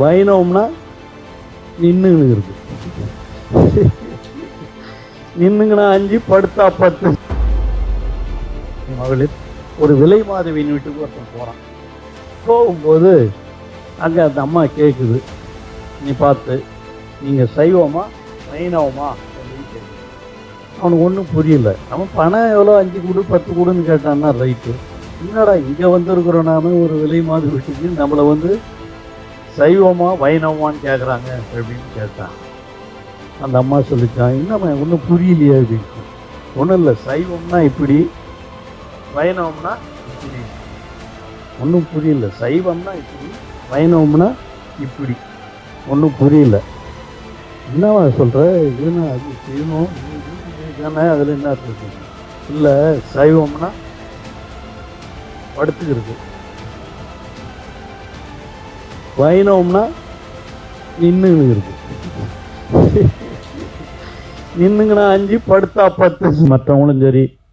வைணவம்னா நின்னுன்னு இருக்கு நின்னுங்கண்ணா அஞ்சு படுத்தா பத்து. மகளிர் ஒரு விலை மாதவியின் வீட்டுக்கு ஒருத்தன் போகிறான் போகும்போது அங்கே அந்த அம்மா கேட்குது நீ பார்த்து நீங்கள் சைவமா வைணவமா அப்படின்னு கேட்குது அவனுக்கு ஒன்றும் புரியல. நம்ம பணம் எவ்வளோ அஞ்சு கூடு பத்து கூடுன்னு கேட்டான்னா ரைட்டு. என்னடா இங்கே வந்திருக்கிறோம் நாம? ஒரு விலை மாதிரி வீட்டுக்கு நம்மளை வந்து சைவமா வைணவமான்னு கேட்குறாங்க அப்படின்னு கேட்டான் அந்த அம்மா சொல்லித்தான் என்னம்மா ஒன்றும் புரியலையே அப்படின்னு. ஒன்றும் இல்லை சைவம்னா இப்படி வைணவம்னா இப்படி. ஒன்றும் புரியல சைவம்னா இப்படி வைணவம்னா இப்படி. ஒன்றும் புரியல. என்னவா சொல்கிற இதுனா அது செய்யணும். தானே அதில் என்ன இருக்கு? இல்லை சைவம்னா படுத்துக்கிறது. வைணவம்னா நின்று இருக்கு. நின்னுங்கண்ணா அஞ்சு படுத்தா பத்து. மற்றவங்களும் சரி